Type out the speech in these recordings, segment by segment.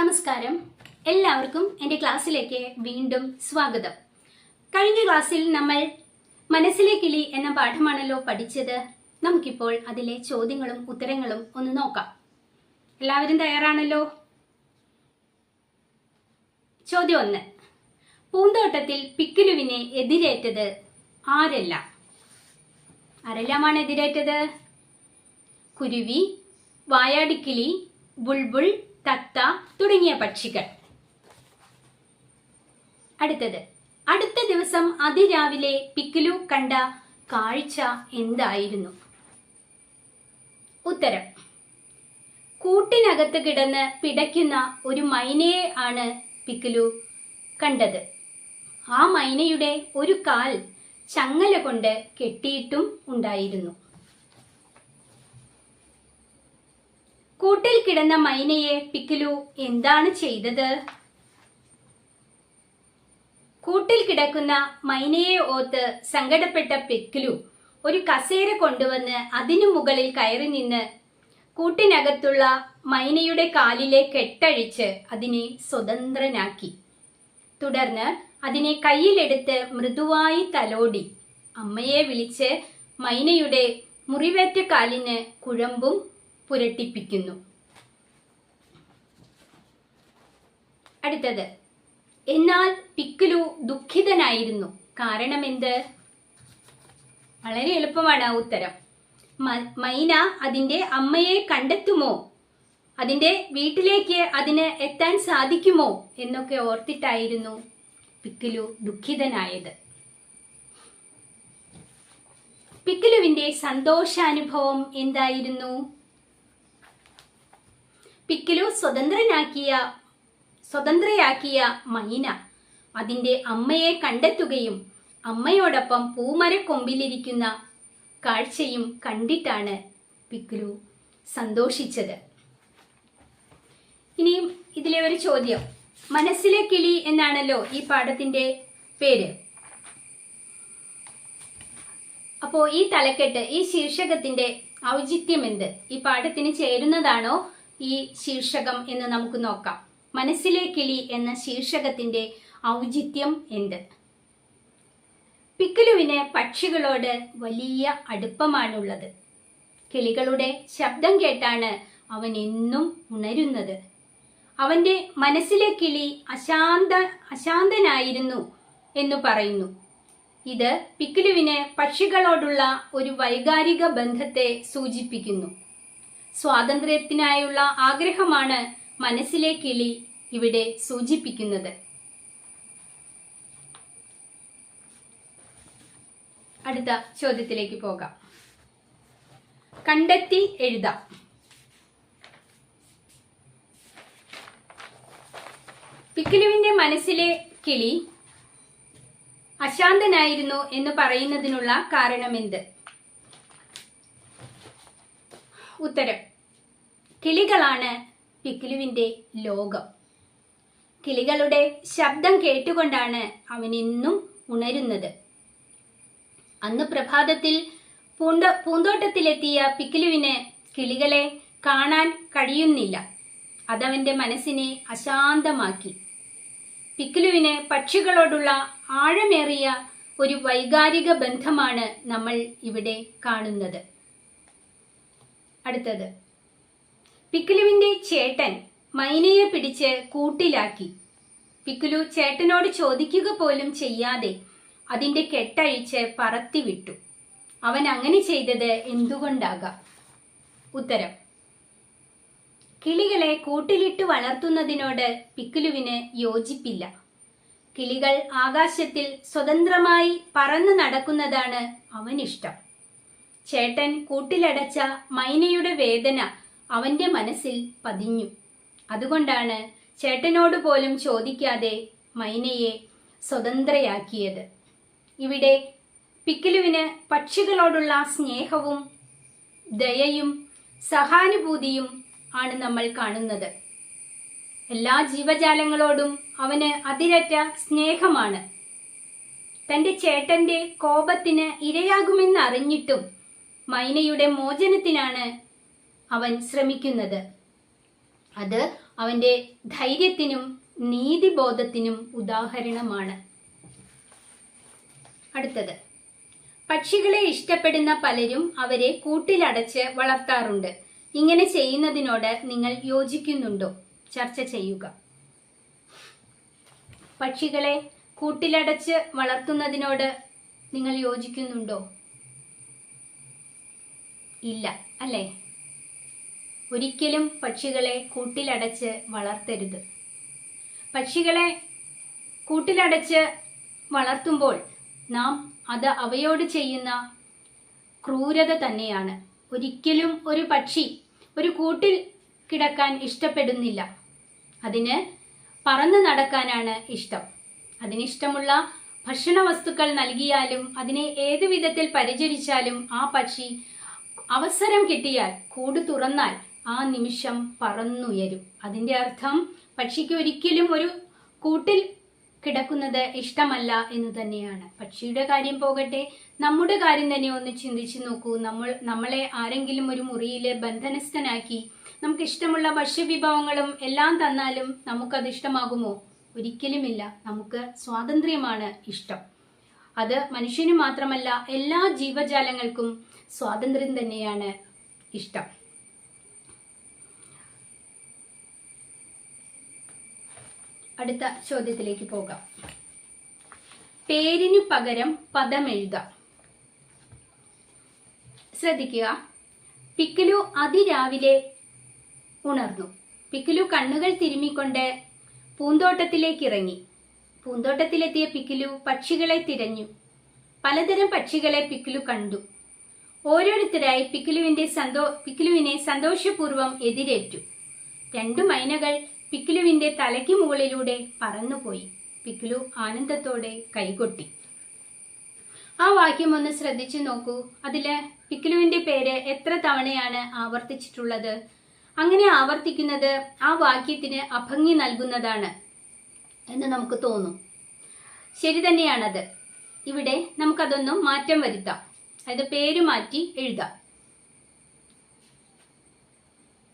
നമസ്കാരം. എല്ലാവർക്കും എന്റെ ക്ലാസ്സിലേക്ക് വീണ്ടും സ്വാഗതം. കഴിഞ്ഞ ക്ലാസ്സിൽ നമ്മൾ മനസ്സിലെ കിളി എന്ന പാഠമാണല്ലോ പഠിച്ചത്. നമുക്കിപ്പോൾ അതിലെ ചോദ്യങ്ങളും ഉത്തരങ്ങളും ഒന്ന് നോക്കാം. എല്ലാവരും തയ്യാറാണല്ലോ? ചോദ്യം ഒന്ന്. പൂന്തോട്ടത്തിൽ പിക്കിലുവിനെ എതിരേറ്റത് ആരെല്ലാം? ആരെല്ലാമാണ് എതിരേറ്റത്? കുരുവി വായാടിക്കിളി ബുൾബുൾ തത്ത തുടങ്ങിയ പക്ഷികൾ. അടുത്തത്. അടുത്ത ദിവസം അതിരാവിലെ പിക്കിലു കണ്ട കാഴ്ച എന്തായിരുന്നു? ഉത്തരം. കൂട്ടിനകത്ത് കിടന്ന് പിടയ്ക്കുന്ന ഒരു മൈനയെ ആണ് പിക്കിലു കണ്ടത്. ആ മൈനയുടെ ഒരു കാൽ ചങ്ങല കൊണ്ട് കെട്ടിയിട്ടും ഉണ്ടായിരുന്നു. കൂട്ടിൽ കിടന്ന മൈനയെ പിക്കിലു എന്താണ് ചെയ്തത്? കൂട്ടിൽ കിടക്കുന്ന മൈനയെ ഓത്ത് സങ്കടപ്പെട്ട പിക്കിലു ഒരു കസേര കൊണ്ടുവന്ന് അതിനു മുകളിൽ കയറി നിന്ന് കൂട്ടിനകത്തുള്ള മൈനയുടെ കാലിലെ കെട്ടഴിച്ച് അതിനെ സ്വതന്ത്രനാക്കി. തുടർന്ന് അതിനെ കയ്യിലെടുത്ത് മൃദുവായി തലോടി. അമ്മയെ വിളിച്ച് മൈനയുടെ മുറിവേറ്റ കാലിന് കുഴമ്പും പുരട്ടിപ്പിക്കുന്നു. അടുത്തത് എന്നാൽ പിക്കുലു ദുഃഖിതനായിരുന്നു. കാരണം എന്ത് വളരെ എളുപ്പമാണ് ആ ഉത്തരം. മൈന അതിന്റെ അമ്മയെ കണ്ടെത്തുമോ? അതിന്റെ വീട്ടിലേക്ക് അതിന് എത്താൻ സാധിക്കുമോ? എന്നൊക്കെ ഓർത്തിട്ടായിരുന്നു പിക്കുലു ദുഃഖിതനായത്. പിക്കുലുവിന്റെ സന്തോഷാനുഭവം എന്തായിരുന്നു? പിക്കിലു സ്വതന്ത്രനാക്കിയ സ്വതന്ത്രയാക്കിയ മൈന. അതിന്റെ അമ്മയെ കണ്ടെത്തുകയും അമ്മയോടൊപ്പം പൂമരക്കൊമ്പിലിരിക്കുന്ന കാഴ്ചയും കണ്ടിട്ടാണ് പിക്കിലു സന്തോഷിച്ചത്. ഇനിയും ഇതിലെ ഒരു ചോദ്യം. മനസ്സിലെ കിളി എന്നാണല്ലോ ഈ പാഠത്തിന്റെ പേര്. അപ്പോ ഈ തലക്കെട്ട് ഈ ശീർഷകത്തിന്റെ ഔചിത്യം എന്ത്? ഈ പാഠത്തിന് ചേരുന്നതാണോ ഈ ശീർഷകം എന്ന് നമുക്ക് നോക്കാം. മനസ്സിലെ കിളി എന്ന ശീർഷകത്തിന്റെ ഔചിത്യം എന്ത്? പിക്കലുവിന് പക്ഷികളോട് വലിയ അടുപ്പമാണുള്ളത്. കിളികളുടെ ശബ്ദം കേട്ടാണ് അവൻ എന്നും ഉണരുന്നത്. അവന്റെ മനസ്സിലെ കിളി അശാന്ത അശാന്തനായിരുന്നു എന്ന് പറയുന്നു. ഇത് പിക്കിലുവിന് പക്ഷികളോടുള്ള ഒരു വൈകാരിക ബന്ധത്തെ സൂചിപ്പിക്കുന്നു. സ്വാതന്ത്ര്യത്തിനായുള്ള ആഗ്രഹമാണ് മനസ്സിലെ കിളി ഇവിടെ സൂചിപ്പിക്കുന്നത്. അടുത്ത ചോദ്യത്തിലേക്ക് പോകാം. കണ്ടെത്തി എഴുതാം. പിക്കിലുവിന്റെ മനസ്സിലെ കിളി അശാന്തനായിരുന്നു എന്ന് പറയുന്നതിനുള്ള കാരണമെന്ത്? ഉത്തരം. കിളികളാണ് പിക്കിലുവിന്റെ ലോകം. കിളികളുടെ ശബ്ദം കേട്ടുകൊണ്ടാണ് അവൻ ഇന്നും ഉണരുന്നത്. അന്ന് പ്രഭാതത്തിൽ പൂന്തോട്ടത്തിലെത്തിയ പിക്കിലുവിന് കിളികളെ കാണാൻ കഴിയുന്നില്ല. അതവന്റെ മനസ്സിനെ അശാന്തമാക്കി. പിക്കിലുവിന് പക്ഷികളോടുള്ള ആഴമേറിയ ഒരു വൈകാരിക ബന്ധമാണ് നമ്മൾ ഇവിടെ കാണുന്നത്. അടുത്തത്. പിക്കുലുവിന്റെ ചേട്ടൻ മൈനയെ പിടിച്ച് കൂട്ടിലാക്കി. പിക്കുലു ചേട്ടനോട് ചോദിക്കുക പോലും ചെയ്യാതെ അതിന്റെ കെട്ടഴിച്ച് പറത്തിവിട്ടു. അവൻ അങ്ങനെ ചെയ്തത് എന്തുകൊണ്ടാകാം? ഉത്തരം. കിളികളെ കൂട്ടിലിട്ട് വളർത്തുന്നതിനോട് പിക്കുലുവിന് യോജിപ്പില്ല. കിളികൾ ആകാശത്തിൽ സ്വതന്ത്രമായി പറന്നു നടക്കുന്നതാണ് അവനിഷ്ടം. ചേട്ടൻ കൂട്ടിലടച്ച മൈനയുടെ വേദന അവന്റെ മനസ്സിൽ പതിഞ്ഞു. അതുകൊണ്ടാണ് ചേട്ടനോട് പോലും ചോദിക്കാതെ മൈനയെ സ്വതന്ത്രയാക്കിയത്. ഇവിടെ പിക്കിലുവിന് പക്ഷികളോടുള്ള സ്നേഹവും ദയയും സഹാനുഭൂതിയും ആണ് നമ്മൾ കാണുന്നത്. എല്ലാ ജീവജാലങ്ങളോടും അവന് അതിരറ്റ സ്നേഹമാണ്. തന്റെ ചേട്ടന്റെ കോപത്തിന് ഇരയാകുമെന്ന് അറിഞ്ഞിട്ടും മൈനയുടെ മോചനത്തിനാണ് അവൻ ശ്രമിക്കുന്നത്. അത് അവന്റെ ധൈര്യത്തിനും നീതിബോധത്തിനും ഉദാഹരണമാണ്. അടുത്തത്. പക്ഷികളെ ഇഷ്ടപ്പെടുന്ന പലരും അവരെ കൂട്ടിലടച്ച് വളർത്താറുണ്ട്. ഇങ്ങനെ ചെയ്യുന്നതിനോട് നിങ്ങൾ യോജിക്കുന്നുണ്ടോ? ചർച്ച ചെയ്യുക. പക്ഷികളെ കൂട്ടിലടച്ച് വളർത്തുന്നതിനോട് നിങ്ങൾ യോജിക്കുന്നുണ്ടോ? ഇല്ല അല്ലേ? ഒരിക്കലും പക്ഷികളെ കൂട്ടിലടച്ച് വളർത്തരുത്. പക്ഷികളെ കൂട്ടിലടച്ച് വളർത്തുമ്പോൾ നാം അത് അവയോട് ചെയ്യുന്ന ക്രൂരത തന്നെയാണ്. ഒരിക്കലും ഒരു പക്ഷി ഒരു കൂട്ടിൽ കിടക്കാൻ ഇഷ്ടപ്പെടുന്നില്ല. അതിന് പറന്നു നടക്കാനാണ് ഇഷ്ടം. അതിനിഷ്ടമുള്ള ഭക്ഷണ വസ്തുക്കൾ നൽകിയാലും അതിനെ ഏതു വിധത്തിൽ പരിചരിച്ചാലും ആ പക്ഷി അവസരം കിട്ടിയാൽ കൂട് തുറന്നാൽ ആ നിമിഷം പറന്നുയരും. അതിന്റെ അർത്ഥം പക്ഷിക്ക് ഒരിക്കലും ഒരു കൂട്ടിൽ കിടക്കുന്നത് ഇഷ്ടമല്ല എന്ന് തന്നെയാണ്. പക്ഷിയുടെ കാര്യം പോകട്ടെ നമ്മുടെ കാര്യം തന്നെ ഒന്ന് ചിന്തിച്ചു നോക്കൂ. നമ്മൾ നമ്മളെ ആരെങ്കിലും ഒരു മുറിയിൽ ബന്ധനസ്ഥനാക്കി നമുക്ക് ഇഷ്ടമുള്ള ഭക്ഷ്യവിഭവങ്ങളും എല്ലാം തന്നാലും നമുക്കത് ഇഷ്ടമാകുമോ? ഒരിക്കലുമില്ല. നമുക്ക് സ്വാതന്ത്ര്യമാണ് ഇഷ്ടം. അത് മനുഷ്യന് മാത്രമല്ല എല്ലാ ജീവജാലങ്ങൾക്കും സ്വാതന്ത്ര്യം തന്നെയാണ് ഇഷ്ടം. അടുത്ത ചോദ്യത്തിലേക്ക് പോകാം. പേരിന് പകരം പദം എഴുതാം ശ്രദ്ധിക്കുക. പിക്കിലു അതിരാവിലെ ഉണർന്നു. പിക്കിലു കണ്ണുകൾ തിരുമ്മിക്കൊണ്ട് പൂന്തോട്ടത്തിലേക്ക് ഇറങ്ങി. പൂന്തോട്ടത്തിലെത്തിയ പിക്കിലു പക്ഷികളെ തിരഞ്ഞു. പലതരം പക്ഷികളെ പിക്കിലു കണ്ടു. ഓരോരുത്തരായി പിക്കിലുവിന്റെ സന്തോ പിക്കിലുവിനെ സന്തോഷപൂർവം എതിരേറ്റു. രണ്ടു മൈനകൾ പിക്കിലുവിന്റെ തലയ്ക്ക് മുകളിലൂടെ പറന്നുപോയി. പിക്കിലു ആനന്ദത്തോടെ കൈകൊട്ടി. ആ വാക്യം ഒന്ന് ശ്രദ്ധിച്ചു നോക്കൂ. അതിൽ പിക്കിലുവിന്റെ പേര് എത്ര തവണയാണ് ആവർത്തിച്ചിട്ടുള്ളത്? അങ്ങനെ ആവർത്തിക്കുന്നത് ആ വാക്യത്തിന് അഭംഗി നൽകുന്നതാണ് എന്ന് നമുക്ക് തോന്നും. ശരി തന്നെയാണത്. ഇവിടെ നമുക്കതൊന്നും മാറ്റം വരുത്താം. അതായത് പേര് മാറ്റി എഴുതാം.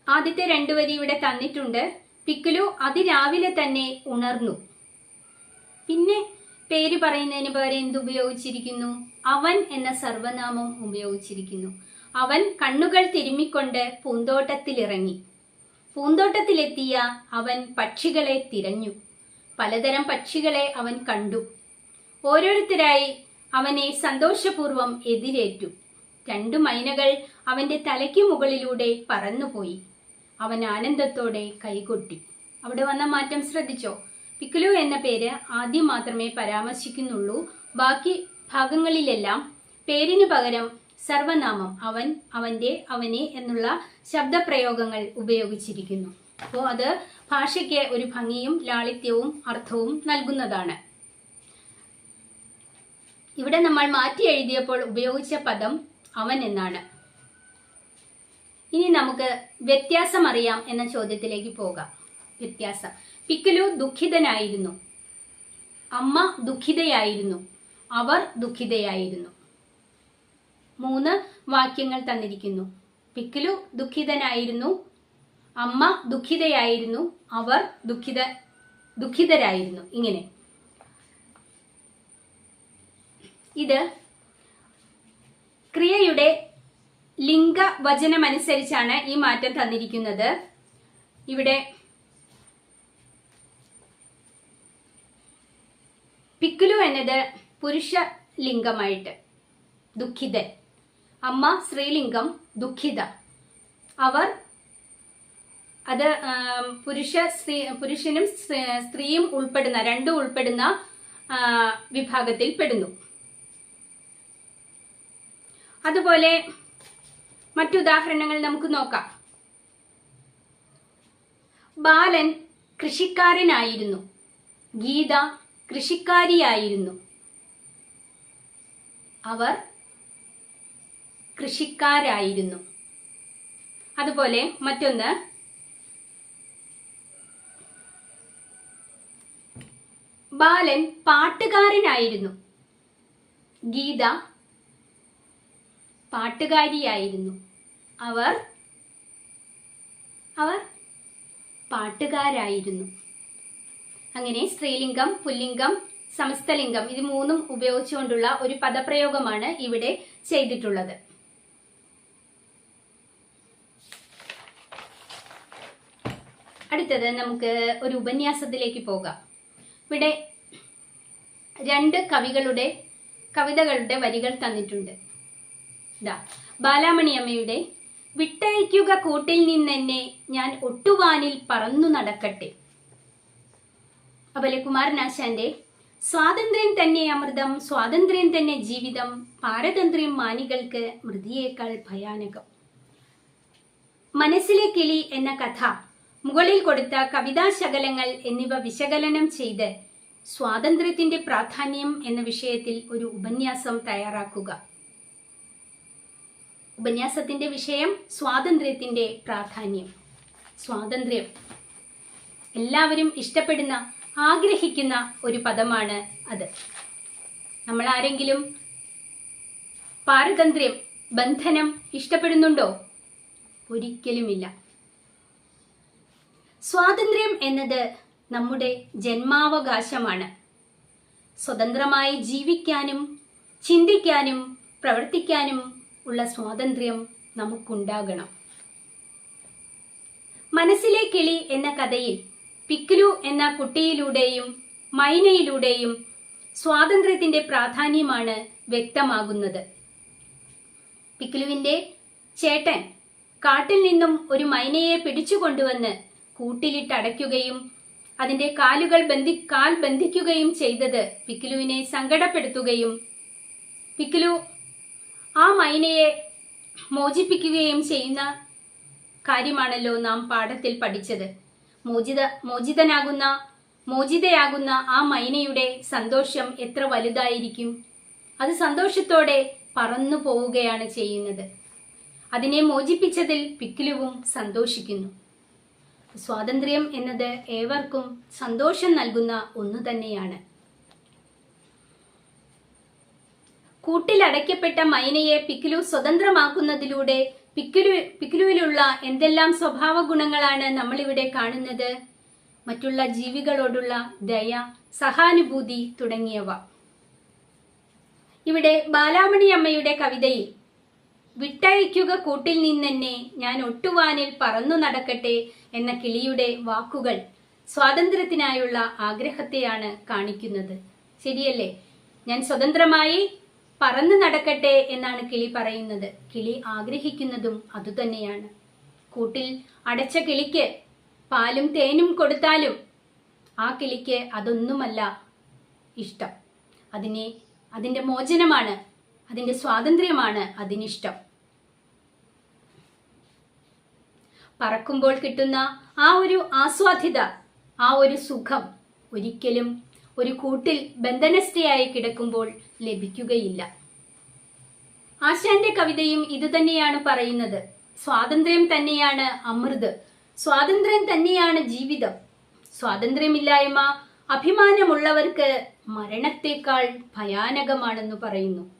ആദ്യത്തെ രണ്ടു വരി ഇവിടെ തന്നിട്ടുണ്ട്. പിക്കുലു അതിരാവിലെ തന്നെ ഉണർന്നു. പിന്നെ പേര് പറയുന്നതിന് പകരം എന്ത് ഉപയോഗിച്ചിരിക്കുന്നു? അവൻ എന്ന സർവനാമം ഉപയോഗിച്ചിരിക്കുന്നു. അവൻ കണ്ണുകൾ തിരുമ്മിക്കൊണ്ട് പൂന്തോട്ടത്തിലിറങ്ങി. പൂന്തോട്ടത്തിലെത്തിയ അവൻ പക്ഷികളെ തിരഞ്ഞു. പലതരം പക്ഷികളെ അവൻ കണ്ടു. ഓരോരുത്തരായി അവനെ സന്തോഷപൂർവം എതിരേറ്റു. രണ്ടു മൈനകൾ അവന്റെ തലയ്ക്ക് മുകളിലൂടെ പറന്നുപോയി. അവൻ ആനന്ദത്തോടെ കൈകൊട്ടി. അവിടെ വന്ന മാറ്റം ശ്രദ്ധിച്ചോ? പിക്കലു എന്ന പേര് ആദ്യം മാത്രമേ പരാമർശിക്കുന്നുള്ളൂ. ബാക്കി ഭാഗങ്ങളിലെല്ലാം പേരിന് പകരം സർവനാമം അവൻ അവന്റെ അവനെ എന്നുള്ള ശബ്ദപ്രയോഗങ്ങൾ ഉപയോഗിച്ചിരിക്കുന്നു. അപ്പോൾ അത് ഭാഷയ്ക്ക് ഒരു ഭംഗിയും ലാളിത്യവും അർത്ഥവും നൽകുന്നതാണ്. ഇവിടെ നമ്മൾ മാറ്റി എഴുതിയപ്പോൾ ഉപയോഗിച്ച പദം അവൻ എന്നാണ്. ഇനി നമുക്ക് വ്യത്യാസം അറിയാം എന്ന ചോദ്യത്തിലേക്ക് പോകാം. വ്യത്യാസം. പിക്കലു ദുഃഖിതനായിരുന്നു. അമ്മ ദുഃഖിതയായിരുന്നു. അവർ ദുഃഖിതയായിരുന്നു. മൂന്ന് വാക്യങ്ങൾ തന്നിരിക്കുന്നു. പിക്കലു ദുഃഖിതനായിരുന്നു. അമ്മ ദുഃഖിതയായിരുന്നു. അവർ ദുഃഖിത ദുഃഖിതരായിരുന്നു. ഇങ്ങനെ. ഇത് ക്രിയയുടെ ലിംഗ വചനമനുസരിച്ചാണ് ഈ മാറ്റം തന്നിരിക്കുന്നത്. ഇവിടെ പിക്കുലു എന്നത് പുരുഷ ലിംഗമായിട്ട് ദുഃഖിതൻ. അമ്മ സ്ത്രീലിംഗം ദുഃഖിത. അവർ അത് പുരുഷ സ്ത്രീ പുരുഷനും സ്ത്രീയും ഉൾപ്പെടുന്ന രണ്ടും ഉൾപ്പെടുന്ന വിഭാഗത്തിൽ പെടുന്നു. അതുപോലെ മറ്റുദാഹരണങ്ങൾ നമുക്ക് നോക്കാം. ബാലൻ കൃഷിക്കാരനായിരുന്നു. ഗീത കൃഷിക്കാരിയായിരുന്നു. അവർ കൃഷിക്കാരായിരുന്നു. അതുപോലെ മറ്റൊന്ന് ബാലൻ പാട്ടുകാരനായിരുന്നു. ഗീത പാട്ടുകാരിയായിരുന്നു. അവർ അവർ പാട്ടുകാരായിരുന്നു. അങ്ങനെ സ്ത്രീലിംഗം പുല്ലിംഗം സമസ്തലിംഗം ഇത് മൂന്നും ഉപയോഗിച്ചുകൊണ്ടുള്ള ഒരു പദപ്രയോഗമാണ് ഇവിടെ ചെയ്തിട്ടുള്ളത്. അടുത്തത് നമുക്ക് ഒരു ഉപന്യാസത്തിലേക്ക് പോകാം. ഇവിടെ രണ്ട് കവികളുടെ കവിതകളുടെ വരികൾ തന്നിട്ടുണ്ട്. ഇതാ ബാലാമണി അമ്മയുടെ വിട്ടയക്കുക കൂട്ടിൽ നിന്നെന്നെ ഞാൻ ഒട്ടുവാനിൽ പറന്നു നടക്കട്ടെ. അതുപോലെ കുമാരനാശാന്റെ സ്വാതന്ത്ര്യം തന്നെ അമൃതം സ്വാതന്ത്ര്യം തന്നെ ജീവിതം പാരതന്ത്ര്യം മാനികൾക്ക് മൃതിയേക്കാൾ ഭയാനകം. മനസ്സിലെ കിളി എന്ന കഥ മുകളിൽ കൊടുത്ത കവിതാശകലങ്ങൾ എന്നിവ വിശകലനം ചെയ്ത് സ്വാതന്ത്ര്യത്തിന്റെ പ്രാധാന്യം എന്ന വിഷയത്തിൽ ഒരു ഉപന്യാസം തയ്യാറാക്കുക. ഉപന്യാസത്തിന്റെ വിഷയം സ്വാതന്ത്ര്യത്തിന്റെ പ്രാധാന്യം. സ്വാതന്ത്ര്യം. എല്ലാവരും ഇഷ്ടപ്പെടുന്ന ആഗ്രഹിക്കുന്ന ഒരു പദമാണ് അത്. നമ്മൾ ആരെങ്കിലും പാരതന്ത്ര്യം ബന്ധനം ഇഷ്ടപ്പെടുന്നുണ്ടോ? ഒരിക്കലുമില്ല. സ്വാതന്ത്ര്യം എന്നത് നമ്മുടെ ജന്മാവകാശമാണ്. സ്വതന്ത്രമായി ജീവിക്കാനും ചിന്തിക്കാനും പ്രവർത്തിക്കാനും ഉള്ള സ്വാതന്ത്ര്യം നമുക്കുണ്ടാകണം. മനസ്സിലെ കിളി എന്ന കഥയിൽ പിക്ലു എന്ന കുട്ടിയിലൂടെയും മൈനയിലൂടെയും സ്വാതന്ത്ര്യത്തിന്റെ പ്രാധാന്യമാണ് വ്യക്തമാകുന്നത്. പിക്ലുവിന്റെ ചേട്ടൻ കാട്ടിൽ നിന്നും ഒരു മൈനയെ പിടിച്ചുകൊണ്ടുവന്ന് കൂട്ടിലിട്ടടയ്ക്കുകയും അതിന്റെ കാലുകൾ ബന്ധി കാൽ ബന്ധിക്കുകയും ചെയ്തത് പിക്ലുവിനെ സങ്കടപ്പെടുത്തുകയും പിക്ലു ആ മൈനയെ മോചിപ്പിക്കുകയും ചെയ്യുന്ന കാര്യമാണല്ലോ നാം പാഠത്തിൽ പഠിച്ചത്. മോചിത മോചിതനാകുന്ന മോചിതയാകുന്ന ആ മൈനയുടെ സന്തോഷം എത്ര വലുതായിരിക്കും? അത് സന്തോഷത്തോടെ പറന്നു പോവുകയാണ് ചെയ്യുന്നത്. അതിനെ മോചിപ്പിച്ചതിൽ പിക്കിലുവും സന്തോഷിക്കുന്നു. സ്വാതന്ത്ര്യം എന്നത് ഏവർക്കും സന്തോഷം നൽകുന്ന ഒന്നു തന്നെയാണ്. കൂട്ടിലടയ്ക്കപ്പെട്ട മൈനയെ പിക്കിലു സ്വതന്ത്രമാക്കുന്നതിലൂടെ പിക്കിലു പിക്കിലുവിലുള്ള എന്തെല്ലാം സ്വഭാവ ഗുണങ്ങളാണ് നമ്മളിവിടെ കാണുന്നത്? മറ്റുള്ള ജീവികളോടുള്ള ദയ സഹാനുഭൂതി തുടങ്ങിയവ. ഇവിടെ ബാലാമണി അമ്മയുടെ കവിതയിൽ വിട്ടയക്കുക കൂട്ടിൽ നിന്നെന്നെ ഞാൻ ഒട്ടുവാനിൽ പറന്നു നടക്കട്ടെ എന്ന കിളിയുടെ വാക്കുകൾ സ്വാതന്ത്ര്യത്തിനായുള്ള ആഗ്രഹത്തെയാണ് കാണിക്കുന്നത്. ശരിയല്ലേ? ഞാൻ സ്വതന്ത്രമായി പറന്നു നടക്കട്ടെ എന്നാണ് കിളി പറയുന്നത്. കിളി ആഗ്രഹിക്കുന്നതും അതുതന്നെയാണ്. കൂട്ടിൽ അടച്ച കിളിക്ക് പാലും തേനും കൊടുത്താലും ആ കിളിക്ക് അതൊന്നുമല്ല ഇഷ്ടം. അതിനെ അതിന്റെ മോചനമാണ് അതിന്റെ സ്വാതന്ത്ര്യമാണ് അതിനിഷ്ടം. പറക്കുമ്പോൾ കിട്ടുന്ന ആ ഒരു ആസ്വാദ്യത ആ ഒരു സുഖം ഒരിക്കലും ഒരു കൂട്ടിൽ ബന്ധനസ്ഥയായി കിടക്കുമ്പോൾ ലഭിക്കുകയില്ല. ആശാന്റെ കവിതയും ഇതുതന്നെയാണ് പറയുന്നത്. സ്വാതന്ത്ര്യം തന്നെയാണ് അമൃത്. സ്വാതന്ത്ര്യം തന്നെയാണ് ജീവിതം. സ്വാതന്ത്ര്യമില്ലായ്മ അഭിമാനമുള്ളവർക്ക് മരണത്തെക്കാൾ ഭയാനകമാണെന്ന് പറയുന്നു.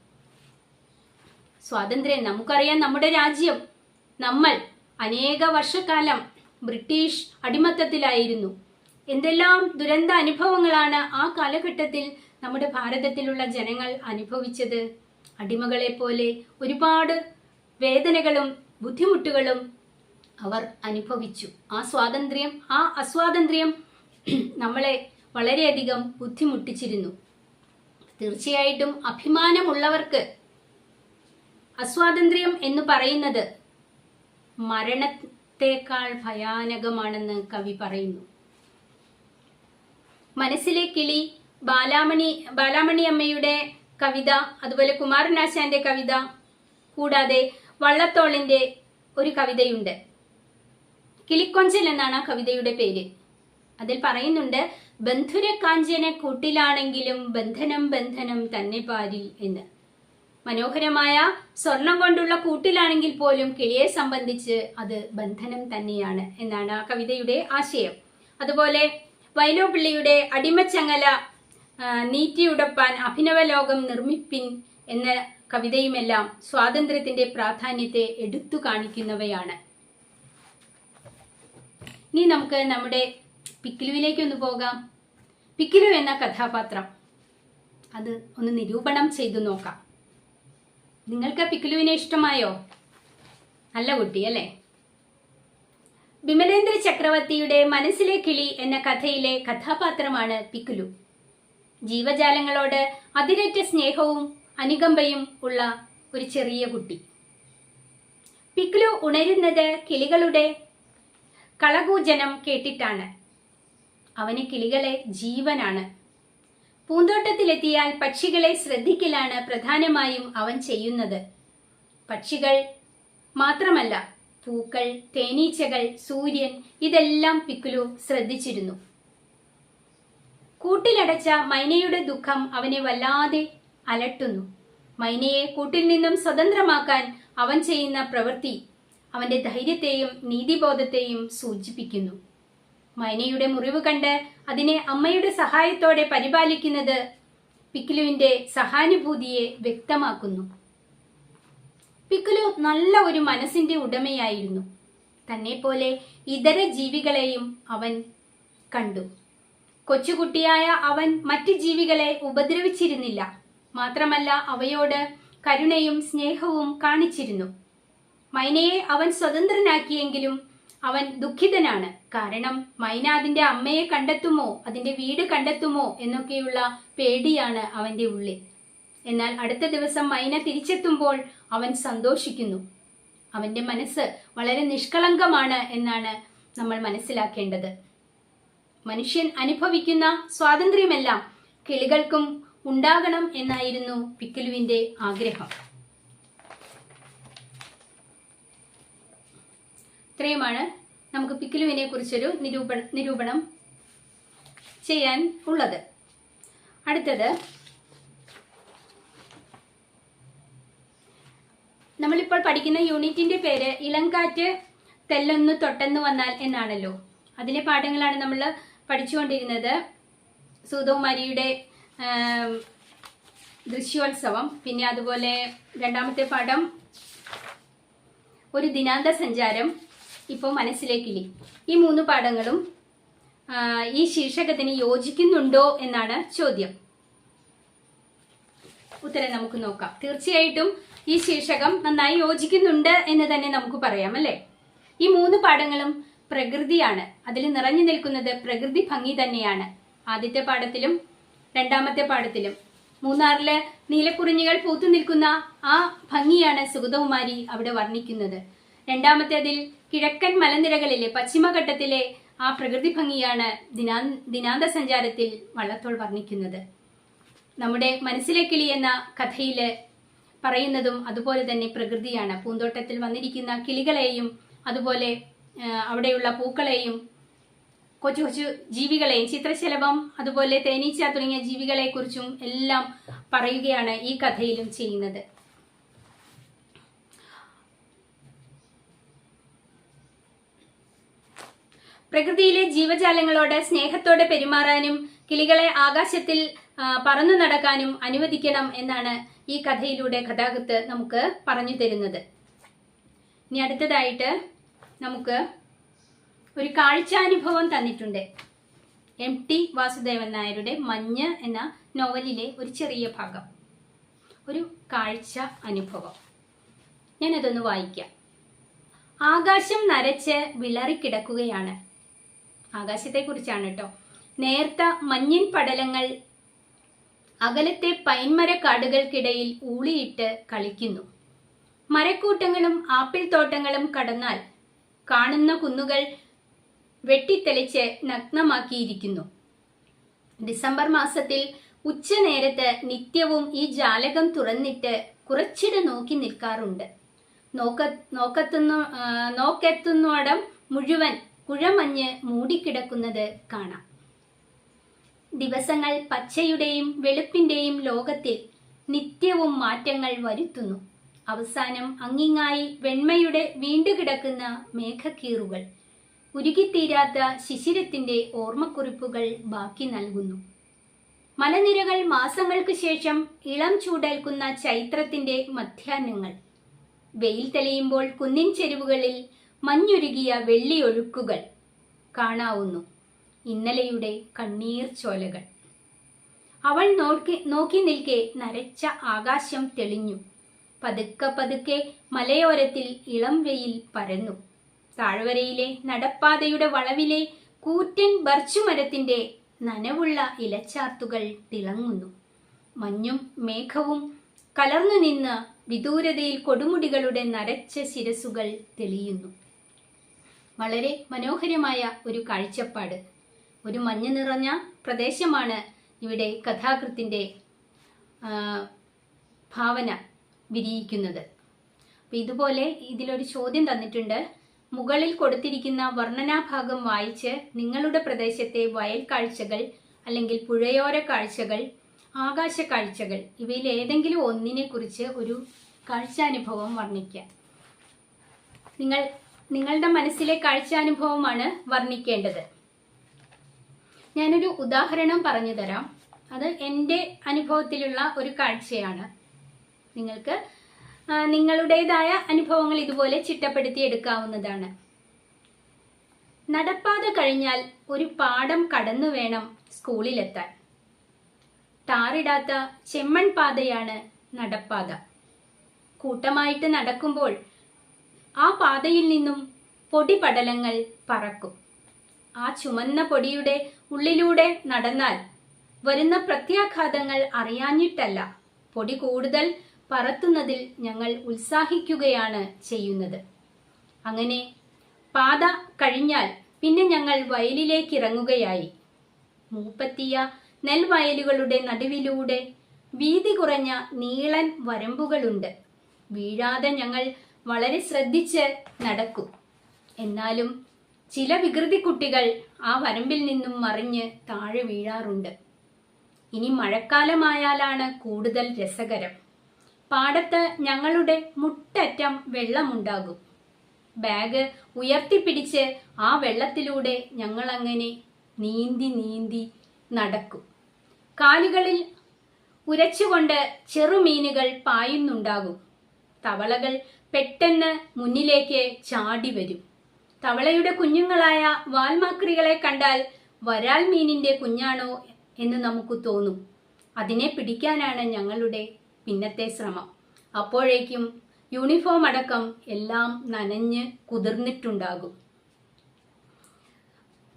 സ്വാതന്ത്ര്യം നമുക്കറിയാം നമ്മുടെ രാജ്യം. നമ്മൾ അനേക വർഷക്കാലം ബ്രിട്ടീഷ് അടിമത്തത്തിലായിരുന്നു. എന്തെല്ലാം ദുരന്ത അനുഭവങ്ങളാണ് ആ കാലഘട്ടത്തിൽ നമ്മുടെ ഭാരതത്തിലുള്ള ജനങ്ങൾ അനുഭവിച്ചത്? അടിമകളെ പോലെ ഒരുപാട് വേദനകളും ബുദ്ധിമുട്ടുകളും അവർ അനുഭവിച്ചു. ആ സ്വാതന്ത്ര്യം ആ അസ്വാതന്ത്ര്യം നമ്മളെ വളരെയധികം ബുദ്ധിമുട്ടിച്ചിരുന്നു. തീർച്ചയായിട്ടും അഭിമാനമുള്ളവർക്ക് അസ്വാതന്ത്ര്യം എന്ന് പറയുന്നത് മരണത്തേക്കാൾ ഭയാനകമാണെന്ന് കവി പറയുന്നു. മനസ്സിലെ കിളി ബാലാമണി ബാലാമണി അമ്മയുടെ കവിത അതുപോലെ കുമാരനാശാന്റെ കവിത കൂടാതെ വള്ളത്തോളിന്റെ ഒരു കവിതയുണ്ട്. കിളിക്കൊഞ്ചൽ എന്നാണ് ആ കവിതയുടെ പേര്. അതിൽ പറയുന്നുണ്ട് ബന്ധുര കാഞ്ചന കൂട്ടിലാണെങ്കിലും ബന്ധനം ബന്ധനം തന്നെ പാരിൽ എന്ന്. മനോഹരമായ സ്വർണം കൊണ്ടുള്ള കൂട്ടിലാണെങ്കിൽ പോലും കിളിയെ സംബന്ധിച്ച് അത് ബന്ധനം തന്നെയാണ് എന്നാണ് ആ കവിതയുടെ ആശയം. അതുപോലെ വൈലോപിള്ളിയുടെ അടിമച്ചങ്ങല നീറ്റിയുടപ്പാൻ അഭിനവ ലോകം നിർമ്മിപ്പിൻ എന്ന കവിതയുമെല്ലാം സ്വാതന്ത്ര്യത്തിന്റെ പ്രാധാന്യത്തെ എടുത്തു കാണിക്കുന്നവയാണ്. ഇനി നമുക്ക് നമ്മുടെ പിക്കിലുവിലേക്ക് ഒന്ന് പോകാം. പിക്കിലു എന്ന കഥാപാത്രം. അത് ഒന്ന് നിരൂപണം ചെയ്തു നോക്കാം. നിങ്ങൾക്ക് പിക്കിലുവിനെ ഇഷ്ടമായോ? നല്ല കുട്ടി അല്ലേ? വിമലേന്ദ്ര ചക്രവർത്തിയുടെ മനസ്സിലെ കിളി എന്ന കഥയിലെ കഥാപാത്രമാണ് പിക്കുലു. ജീവജാലങ്ങളോട് അതിരറ്റ സ്നേഹവും അനുകമ്പയും ഉള്ള ഒരു ചെറിയ കുട്ടി. പിക്കുലു ഉണരുന്നത് കിളികളുടെ കളകൂജനം കേട്ടിട്ടാണ്. അവന് കിളികളെ ജീവനാണ്. പൂന്തോട്ടത്തിലെത്തിയാൽ പക്ഷികളെ ശ്രദ്ധിക്കലാണ് പ്രധാനമായും അവൻ ചെയ്യുന്നത്. പക്ഷികൾ മാത്രമല്ല പൂക്കൾ തേനീച്ചകൾ സൂര്യൻ ഇതെല്ലാം പിക്കുലു ശ്രദ്ധിച്ചിരുന്നു. കൂട്ടിലടച്ച മൈനയുടെ ദുഃഖം അവനെ വല്ലാതെ അലട്ടുന്നു. മൈനയെ കൂട്ടിൽ നിന്നും സ്വതന്ത്രമാക്കാൻ അവൻ ചെയ്യുന്ന പ്രവൃത്തി അവന്റെ ധൈര്യത്തെയും നീതിബോധത്തെയും സൂചിപ്പിക്കുന്നു. മൈനയുടെ മുറിവ് കണ്ട് അതിനെ അമ്മയുടെ സഹായത്തോടെ പരിപാലിക്കുന്നത് പിക്കിലുവിന്റെ സഹാനുഭൂതിയെ വ്യക്തമാക്കുന്നു. പിക്കുലു നല്ല ഒരു മനസ്സിന്റെ ഉടമയായിരുന്നു. തന്നെ പോലെ ഇതര ജീവികളെയും അവൻ കണ്ടു. കൊച്ചുകുട്ടിയായ അവൻ മറ്റ് ജീവികളെ ഉപദ്രവിച്ചിരുന്നില്ല. മാത്രമല്ല അവയോട് കരുണയും സ്നേഹവും കാണിച്ചിരുന്നു. മൈനയെ അവൻ സ്വതന്ത്രനാക്കിയെങ്കിലും അവൻ ദുഃഖിതനാണ്. കാരണം മൈന അതിന്റെ അമ്മയെ കണ്ടെത്തുമോ അതിന്റെ വീട് കണ്ടെത്തുമോ എന്നൊക്കെയുള്ള പേടിയാണ് അവന്റെ ഉള്ളിൽ. എന്നാൽ അടുത്ത ദിവസം മൈന തിരിച്ചെത്തുമ്പോൾ അവൻ സന്തോഷിക്കുന്നു. അവന്റെ മനസ്സ് വളരെ നിഷ്കളങ്കമാണ് എന്നാണ് നമ്മൾ മനസ്സിലാക്കേണ്ടത്. മനുഷ്യൻ അനുഭവിക്കുന്ന സ്വാതന്ത്ര്യമെല്ലാം കിളികൾക്കും ഉണ്ടാകണം എന്നായിരുന്നു പിക്കലുവിന്റെ ആഗ്രഹം. ഇത്രയുമാണ് നമുക്ക് പിക്കലുവിനെ കുറിച്ചൊരു നിരൂപണം നിരൂപണം ചെയ്യാൻ ഉള്ളത്. അടുത്തത് നമ്മളിപ്പോൾ പഠിക്കുന്ന യൂണിറ്റിന്റെ പേര് ഇളങ്കാറ്റ് തെല്ലൊന്ന് തൊട്ടെന്ന് വന്നാൽ എന്നാണല്ലോ. അതിലെ പാഠങ്ങളാണ് നമ്മൾ പഠിച്ചുകൊണ്ടിരുന്നത്. സൂതകുമാരിയുടെ ദൃശ്യോത്സവം പിന്നെ അതുപോലെ രണ്ടാമത്തെ പാഠം ഒരു ദിനാന്ത സഞ്ചാരം ഇപ്പോൾ മനസ്സിലേക്കില്ലേ ഈ മൂന്ന് പാഠങ്ങളും ഈ ശീർഷകത്തിന് യോജിക്കുന്നുണ്ടോ എന്നാണ് ചോദ്യം. ഉത്തരം നമുക്ക് നോക്കാം. തീർച്ചയായിട്ടും ഈ ശീർഷകം നന്നായി യോജിക്കുന്നുണ്ട് എന്ന് തന്നെ നമുക്ക് പറയാം അല്ലേ? ഈ മൂന്ന് പാഠങ്ങളും പ്രകൃതിയാണ്. അതിൽ നിറഞ്ഞു നിൽക്കുന്നത് പ്രകൃതി ഭംഗി തന്നെയാണ്. ആദ്യത്തെ പാഠത്തിലും രണ്ടാമത്തെ പാഠത്തിലും. മൂന്നാറിൽ നീലക്കുറിഞ്ഞികൾ പൂത്തു നിൽക്കുന്ന ആ ഭംഗിയാണ് സുഗതകുമാരി അവിടെ വർണിക്കുന്നത്. രണ്ടാമത്തേതിൽ കിഴക്കൻ മലനിരകളിലെ പശ്ചിമഘട്ടത്തിലെ ആ പ്രകൃതി ഭംഗിയാണ് ദിനാ ദിനാന്ത സഞ്ചാരത്തിൽ വള്ളത്തോൾ വർണിക്കുന്നത്. നമ്മുടെ മനസ്സിലെ കിളി എന്ന കഥയിൽ പറയുന്നതും അതുപോലെ തന്നെ പ്രകൃതിയാണ്. പൂന്തോട്ടത്തിൽ വന്നിരിക്കുന്ന കിളികളെയും അതുപോലെ അവിടെയുള്ള പൂക്കളെയും കൊച്ചു കൊച്ചു ജീവികളെയും ചിത്രശലഭം അതുപോലെ തേനീച്ച തുടങ്ങിയ ജീവികളെ കുറിച്ചും എല്ലാം പറയുകയാണ് ഈ കഥയിലും ചെയ്യുന്നത്. പ്രകൃതിയിലെ ജീവജാലങ്ങളോട് സ്നേഹത്തോടെ പെരുമാറാനും കിളികളെ ആകാശത്തിൽ പറന്നു നടക്കാനും അനുവദിക്കണം എന്നാണ് ഈ കഥയിലൂടെ കഥാകൃത്ത് നമുക്ക് പറഞ്ഞു തരുന്നത്. ഇനി അടുത്തതായിട്ട് നമുക്ക് ഒരു കാഴ്ചാനുഭവം തന്നിട്ടുണ്ട്. എം ടി വാസുദേവൻ നായരുടെ മഞ്ഞ് എന്ന നോവലിലെ ഒരു ചെറിയ ഭാഗം. ഒരു കാഴ്ച അനുഭവം. ഞാനതൊന്ന് വായിക്കാം. ആകാശം നരച്ച് വിളറിക്കിടക്കുകയാണ്. ആകാശത്തെക്കുറിച്ചാണ് കേട്ടോ. നേർത്ത മഞ്ഞിൻ പടലങ്ങൾ അകലത്തെ പൈൻമര കാടുകൾക്കിടയിൽ ഊളിയിട്ട് കളിക്കുന്നു. മരക്കൂട്ടങ്ങളും ആപ്പിൾ തോട്ടങ്ങളും കടന്നാൽ കാണുന്ന കുന്നുകൾ വെട്ടിത്തെളിച്ച് നഗ്നമാക്കിയിരിക്കുന്നു. ഡിസംബർ മാസത്തിൽ ഉച്ചനേരത്ത് നിത്യവും ഈ ജാലകം തുറന്നിട്ട് കുറച്ചിട നോക്കി നിൽക്കാറുണ്ട്. നോക്ക നോക്കത്തുന്നു നോക്കെത്തുന്നോടം മുഴുവൻ കുഴമഞ്ഞ് മൂടിക്കിടക്കുന്നത് കാണാം. ദിവസങ്ങൾ പച്ചയുടെയും വെളുപ്പിന്റെയും ലോകത്തിൽ നിത്യവും മാറ്റങ്ങൾ വരുത്തുന്നു. അവസാനം അങ്ങിങ്ങായി വെണ്മയുടെ വീണ്ടുകിടക്കുന്ന മേഘക്കീറുകൾ ഉരുകിത്തീരാത്ത ശിശിരത്തിന്റെ ഓർമ്മക്കുറിപ്പുകൾ ബാക്കി നൽകുന്നു. മലനിരകൾ മാസങ്ങൾക്ക് ശേഷം ഇളം ചൂടേൽക്കുന്ന ചൈത്രത്തിന്റെ മധ്യാഹ്നങ്ങൾ. വെയിൽ തെളിയുമ്പോൾ കുന്നിൻ ചെരുവുകളിൽ മഞ്ഞുരുകിയ വെള്ളിയൊഴുക്കുകൾ കാണാവുന്നു. ഇന്നലെയുടെ കണ്ണീർ ചോലകൾ. അവൾ നോക്കി നോക്കി നിൽക്കെ നരച്ച ആകാശം തെളിഞ്ഞു. പതുക്കെ പതുക്കെ മലയോരത്തിൽ ഇളം വെയിൽ പരന്നു. താഴ്വരയിലെ നടപ്പാതയുടെ വളവിലെ കൂറ്റൻ ബർച്ചുമരത്തിന്റെ നനവുള്ള ഇലച്ചാർത്തുകൾ തിളങ്ങുന്നു. മഞ്ഞും മേഘവും കലർന്നു നിന്ന് വിദൂരതയിൽ കൊടുമുടികളുടെ നരച്ച ശിരസുകൾ തെളിയുന്നു. വളരെ മനോഹരമായ ഒരു കാഴ്ചപ്പാട്. ഒരു മഞ്ഞ് നിറഞ്ഞ പ്രദേശമാണ് ഇവിടെ കഥാകൃത്തിന്റെ ഭാവന വിരിയിക്കുന്നത്. അപ്പം ഇതുപോലെ ഇതിലൊരു ചോദ്യം തന്നിട്ടുണ്ട്. മുകളിൽ കൊടുത്തിരിക്കുന്ന വർണനാഭാഗം വായിച്ച് നിങ്ങളുടെ പ്രദേശത്തെ വയൽ കാഴ്ചകൾ അല്ലെങ്കിൽ പുഴയോര കാഴ്ചകൾ ആകാശ കാഴ്ചകൾ ഇവയിൽ ഏതെങ്കിലും ഒന്നിനെ കുറിച്ച് ഒരു കാഴ്ചാനുഭവം വർണിക്കുക. നിങ്ങൾ നിങ്ങളുടെ മനസ്സിലെ കാഴ്ചാനുഭവമാണ് വർണിക്കേണ്ടത്. ഞാനൊരു ഉദാഹരണം പറഞ്ഞു തരാം. അത് എന്റെ അനുഭവത്തിലുള്ള ഒരു കാഴ്ചയാണ്. നിങ്ങൾക്ക് നിങ്ങളുടേതായ അനുഭവങ്ങൾ ഇതുപോലെ ചിട്ടപ്പെടുത്തി എടുക്കാവുന്നതാണ്. നടപ്പാത കഴിഞ്ഞാൽ ഒരു പാടം കടന്നു വേണം സ്കൂളിലെത്താൻ. ടാറിടാത്ത ചെമ്മൺ പാതയാണ് നടപ്പാത. കൂട്ടമായിട്ട് നടക്കുമ്പോൾ ആ പാതയിൽ നിന്നും പൊടിപടലങ്ങൾ പറക്കും. ആ ചുമന്ന പൊടിയുടെ ഉള്ളിലൂടെ നടന്നാൽ വരുന്ന പ്രത്യാഘാതങ്ങൾ അറിയാഞ്ഞിട്ടല്ല. പൊടി കൂടുതൽ പറത്തുന്നതിൽ ഞങ്ങൾ ഉത്സാഹിക്കുകയാണ് ചെയ്യുന്നത്. അങ്ങനെ പാത കഴിഞ്ഞാൽ പിന്നെ ഞങ്ങൾ വയലിലേക്ക് ഇറങ്ങുകയായി മൂപ്പത്തിയ നെൽവയലുകളുടെ നടുവിലൂടെ വീതി കുറഞ്ഞ നീളൻ വരമ്പുകളുണ്ട്. വീഴാതെ ഞങ്ങൾ വളരെ ശ്രദ്ധിച്ച് നടക്കും. എന്നാലും ചില വികൃതി കുട്ടികൾ ആ വരമ്പിൽ നിന്നും മറിഞ്ഞ് താഴെ വീഴാറുണ്ട്. ഇനി മഴക്കാലമായാലാണ് കൂടുതൽ രസകരം. പാടത്ത് ഞങ്ങളുടെ മുട്ടറ്റം വെള്ളമുണ്ടാകും. ബാഗ് ഉയർത്തിപ്പിടിച്ച് ആ വെള്ളത്തിലൂടെ ഞങ്ങളങ്ങനെ നീന്തി നീന്തി നടക്കും. കാലുകളിൽ ഉരച്ചുകൊണ്ട് ചെറുമീനുകൾ പായുന്നുണ്ടാകും. തവളകൾ പെട്ടെന്ന് മുന്നിലേക്ക് ചാടി വരും. തവളയുടെ കുഞ്ഞുങ്ങളായ വാൽമാക്രികളെ കണ്ടാൽ വരാൽ മീനിന്റെ കുഞ്ഞാണോ എന്ന് നമുക്ക് തോന്നും. അതിനെ പിടിക്കാനാണ് ഞങ്ങളുടെ പിന്നത്തെ ശ്രമം. അപ്പോഴേക്കും യൂണിഫോം അടക്കം എല്ലാം നനഞ്ഞ് കുതിർന്നിട്ടുണ്ടാകും.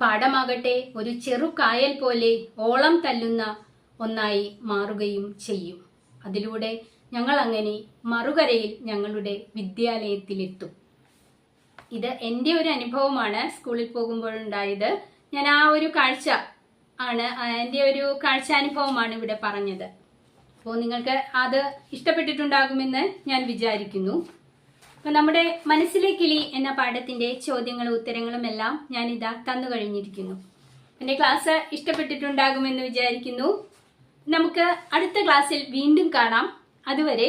പാടമാകട്ടെ ഒരു ചെറുകായൽ പോലെ ഓളം തല്ലുന്ന ഒന്നായി മാറുകയും ചെയ്യും. അതിലൂടെ ഞങ്ങൾ അങ്ങനെ മറുകരയിൽ ഞങ്ങളുടെ വിദ്യാലയത്തിലെത്തും. ഇത് എന്റെ ഒരു അനുഭവമാണ് സ്കൂളിൽ പോകുമ്പോഴുണ്ടായത്. ഞാൻ ആ ഒരു കാഴ്ച ആണ് എന്റെ ഒരു കാഴ്ചാനുഭവമാണ് ഇവിടെ പറഞ്ഞത്. അപ്പോൾ നിങ്ങൾക്ക് അത് ഇഷ്ടപ്പെട്ടിട്ടുണ്ടാകുമെന്ന് ഞാൻ വിചാരിക്കുന്നു. അപ്പം നമ്മുടെ മനസ്സിലെ കിളി എന്ന പാഠത്തിന്റെ ചോദ്യങ്ങളും ഉത്തരങ്ങളും എല്ലാം ഞാൻ ഇതാ തന്നു കഴിഞ്ഞിരിക്കുന്നു. എന്റെ ക്ലാസ് ഇഷ്ടപ്പെട്ടിട്ടുണ്ടാകുമെന്ന് വിചാരിക്കുന്നു. നമുക്ക് അടുത്ത ക്ലാസ്സിൽ വീണ്ടും കാണാം. അതുവരെ